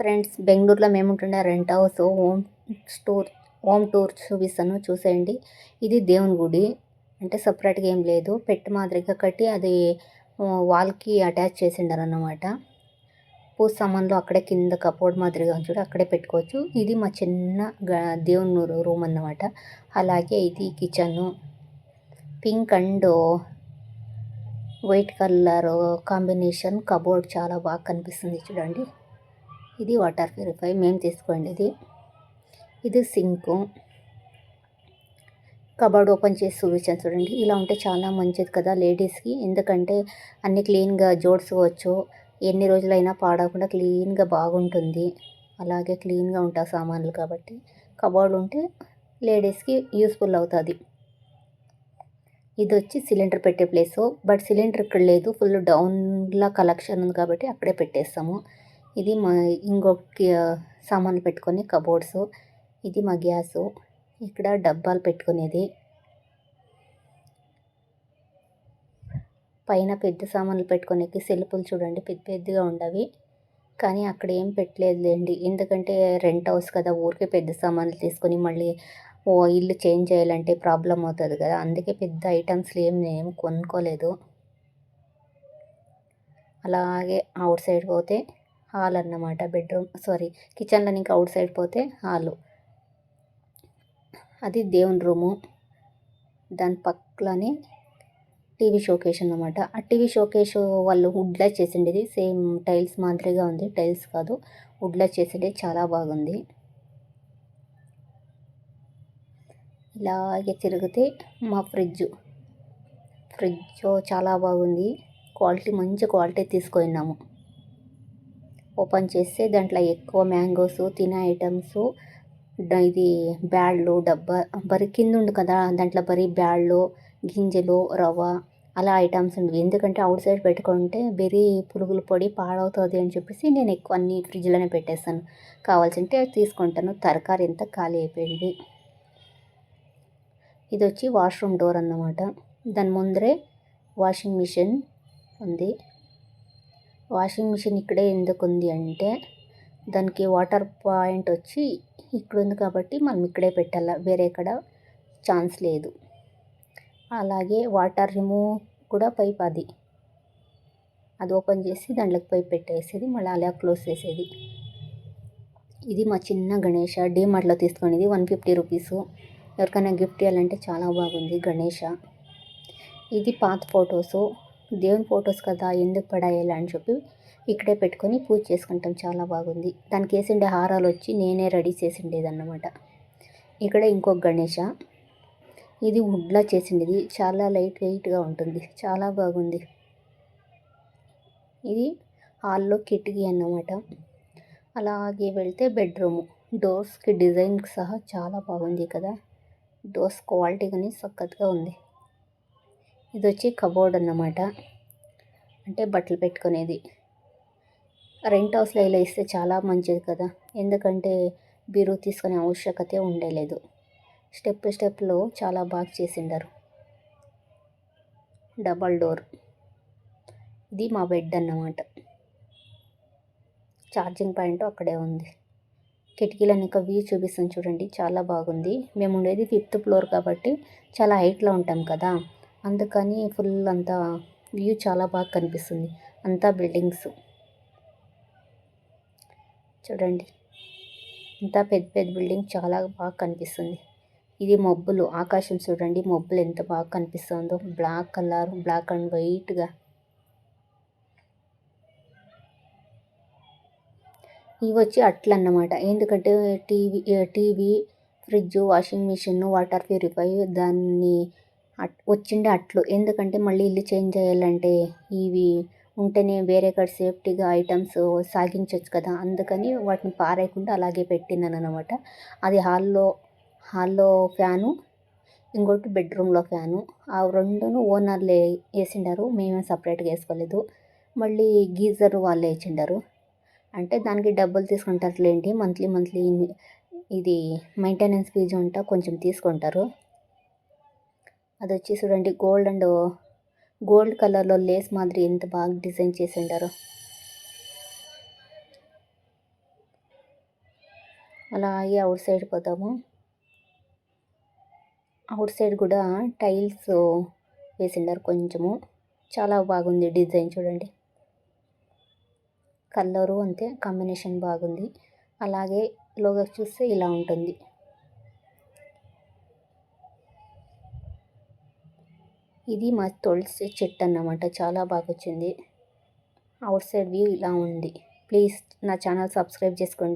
Friends బెంగళూరులో మేము ఉంటుండే rent house home store home tour చూపిస్తాను చూసేయండి. ఇది దేవుని గుడి. అంటే సపరేట్గా ఏం లేదు. పెట్టి మాదిరిగా కట్టి అది వాల్కి అటాచ్ చేసిండారు అన్నమాట పూజ సామాన్లు అక్కడే కింద కప్బోర్డ్ మాదిరిగా చూడు అక్కడే పెట్టుకోవచ్చు. ఇది మా చిన్న దేవుని రూమ్ అన్నమాట. అలాగే ఇది kitchen. Pink and white colour combination cupboard చాలా బాగా కనిపిస్తుంది చూడండి. ఇది వాటర్ ప్యూరిఫై మేము తీసుకోండి ఇది. ఇది సింకు. కబోర్డ్ ఓపెన్ చేసి చూపించాను చూడండి. ఇలా ఉంటే చాలా మంచిది కదా లేడీస్కి. ఎందుకంటే అన్నీ క్లీన్గా జోడ్చుకోవచ్చు ఎన్ని రోజులైనా పాడకుండా క్లీన్గా బాగుంటుంది. అలాగే క్లీన్గా ఉంటాయి సామాన్లు కాబట్టి. కబోర్డ్ ఉంటే లేడీస్కి యూస్ఫుల్ అవుతుంది. ఇది వచ్చి సిలిండర్ పెట్టే ప్లేసు. బట్ సిలిండర్ ఇక్కడ లేదు. ఫుల్ డౌన్లా కలెక్షన్ ఉంది కాబట్టి అక్కడే పెట్టేస్తాము. ఇది మా ఇంకొక సామాన్లు పెట్టుకునే కబోర్డ్స్ ఇది మా గ్యాసు ఇక్కడ డబ్బాలు పెట్టుకునేది. పైన పెద్ద సామాన్లు పెట్టుకునేకి సెల్పులు చూడండి పెద్ద పెద్దగా ఉండవి. కానీ అక్కడ ఏం పెట్టలేదులేండి. ఎందుకంటే రెంట్ హౌస్ కదా ఊరికే పెద్ద సామాన్లు తీసుకొని మళ్ళీ ఓ ఇల్లు చేంజ్ చేయాలంటే ప్రాబ్లం అవుతుంది కదా. అందుకే పెద్ద ఐటమ్స్లు ఏం నేను కొనుక్కోలేదు. అలాగే అవుట్ సైడ్ పోతే హాల్ అన్నమాట బెడ్రూమ్ సారీ కిచెన్లో ఇంకా అవుట్ సైడ్ పోతే హాలు. అది దేవుని రూము. దాని పక్కలోనే టీవీ షోకేస్ అన్నమాట. ఆ టీవీ షోకేస్ వాళ్ళు వుడ్లా చేసిండేది. సేమ్ టైల్స్ మాదిరిగా ఉంది. టైల్స్ కాదు. వుడ్లా చేసిండేది చాలా బాగుంది. ఇలాగే తిరిగితే మా ఫ్రిడ్జ్. ఫ్రిడ్జ్ చాలా బాగుంది. క్వాలిటీ మంచి క్వాలిటీ తీసుకున్నాము ఓపెన్ చేస్తే దాంట్లో ఎక్కువ మ్యాంగోస్ తినే ఐటమ్స్ ఇది బ్యాళ్ళు డబ్బా బరి కింద ఉంది కదా దాంట్లో బరీ బ్యాళ్ళు గింజలు రవ్వ అలా ఐటమ్స్ ఉండవు. ఎందుకంటే అవుట్ సైడ్ పెట్టుకుంటే బెరీ పురుగులు పొడి పాడవుతుంది అని చెప్పేసి నేను ఎక్కువ అన్ని ఫ్రిడ్జ్లోనే పెట్టేస్తాను. కావాల్సింటే తీసుకుంటాను. తరకారీ ఎంత ఖాళీ అయిపోయింది. ఇది వచ్చి వాష్రూమ్ డోర్ అన్నమాట. దాని ముందరే వాషింగ్ మిషన్ ఉంది. వాషింగ్ మిషన్ ఇక్కడే ఎందుకు ఉంది అంటే దానికి వాటర్ పాయింట్ వచ్చి ఇక్కడ ఉంది కాబట్టి మనం ఇక్కడే పెట్టాల వేరే ఎక్కడ ఛాన్స్ లేదు. అలాగే వాటర్ రిమూవ్ కూడా పైప్ అది. అది ఓపెన్ చేసి దాంట్లోకి పైప్ పెట్టేసేది మళ్ళీ అలా క్లోజ్ చేసేది. ఇది మా చిన్న గణేష డీమార్ట్లో తీసుకునేది వన్ ఫిఫ్టీ రూపీస్. ఎవరికైనా గిఫ్ట్ ఇవ్వాలంటే చాలా బాగుంది గణేష. ఇది పాత ఫొటోసు. దేవుని ఫొటోస్ కదా ఎందుకు పడాయాలి అని చెప్పి ఇక్కడే పెట్టుకొని పూజ చేసుకుంటాం. చాలా బాగుంది. దానికి వేసిండే హారాలు వచ్చి నేనే రెడీ చేసిండేది అన్నమాట ఇక్కడ ఇంకొక గణేష. ఇది వుడ్లా చేసిండేది. చాలా లైట్ వెయిట్గా ఉంటుంది. చాలా బాగుంది. ఇది హాల్లో కిటికీ అన్నమాట. అలాగే వెళ్తే బెడ్రూము. డోర్స్కి డిజైన్కి సహా చాలా బాగుంది కదా. డోర్స్ క్వాలిటీ కానీ సక్కత్గా ఉంది. ఇది వచ్చి కబోర్డ్ అన్నమాట. అంటే బట్టలు పెట్టుకునేది. రెంట్ హౌస్లో ఇలా ఇస్తే చాలా మంచిది కదా. ఎందుకంటే బీరువు తీసుకునే ఆవశ్యకతే ఉండేలేదు. స్టెప్ స్టెప్లో చాలా బాగా చేసిండారు. Double door. ఇది మా బెడ్ అన్నమాట. ఛార్జింగ్ పాయింట్ అక్కడే ఉంది. కిటికీలని ఇంకా వ్యూ చూపిస్తాను చూడండి. చాలా బాగుంది. మేము ఉండేది ఫిఫ్త్ ఫ్లోర్ కాబట్టి చాలా హైట్లో ఉంటాం కదా. అందుకని ఫుల్ అంతా వ్యూ చాలా బాగా కనిపిస్తుంది. అంతా బిల్డింగ్స్. చూడండి. అంతా పెద్ద పెద్ద బిల్డింగ్ చాలా బాగా కనిపిస్తుంది. ఇది మబ్బులు. ఆకాశం చూడండి. మబ్బులు ఎంత బాగా కనిపిస్తుందో. బ్లాక్ కలర్ బ్లాక్ అండ్ వైట్గా. ఇవి వచ్చి అట్లన్నమాట ఎందుకంటే TV TV fridge washing machine water purify దాన్ని అట్ వచ్చిండే అట్లు. ఎందుకంటే మళ్ళీ ఇల్లు చేంజ్ చేయాలంటే ఇవి ఉంటేనే వేరే కాడ సేఫ్టీగా ఐటమ్స్ సాగించవచ్చు కదా. అందుకని వాటిని పారేయకుండా అలాగే పెట్టినాను అనమాట అది హాల్లో హాల్లో ఫ్యాను ఇంకోటి బెడ్రూమ్లో ఫ్యాను. ఆ రెండును ఓనర్లే వేసిండారు. మేమే సపరేట్గా వేసుకోలేదు. మళ్ళీ గీజర్ వాళ్ళే ఇచ్చిండారు అంటే దానికి డబ్బులు తీసుకుంటారులేండి మంత్లీ మంత్లీ ఇది మెయింటెనెన్స్ ఫీజు ఉంటా కొంచెం తీసుకుంటారు. అది వచ్చి చూడండి గోల్డ్ అండ్ గోల్డ్ కలర్లో లేస్ మాదిరి ఎంత బాగా డిజైన్ చేసి ఉండారో అలాగే అవుట్ సైడ్ పోతాము. అవుట్ సైడ్ కూడా టైల్స్ వేసిండారు కొంచెము. చాలా బాగుంది డిజైన్ చూడండి. కలరు అంతే కాంబినేషన్ బాగుంది. అలాగే లోగా చూస్తే ఇలా ఉంటుంది. ఇది మా తులసి చెట్టు అన్నమాట చాలా బాగా వచ్చింది అవుట్ సైడ్ వ్యూ ఇలా ఉంది. ప్లీజ్ నా ఛానల్ సబ్స్క్రైబ్ చేసుకోండి.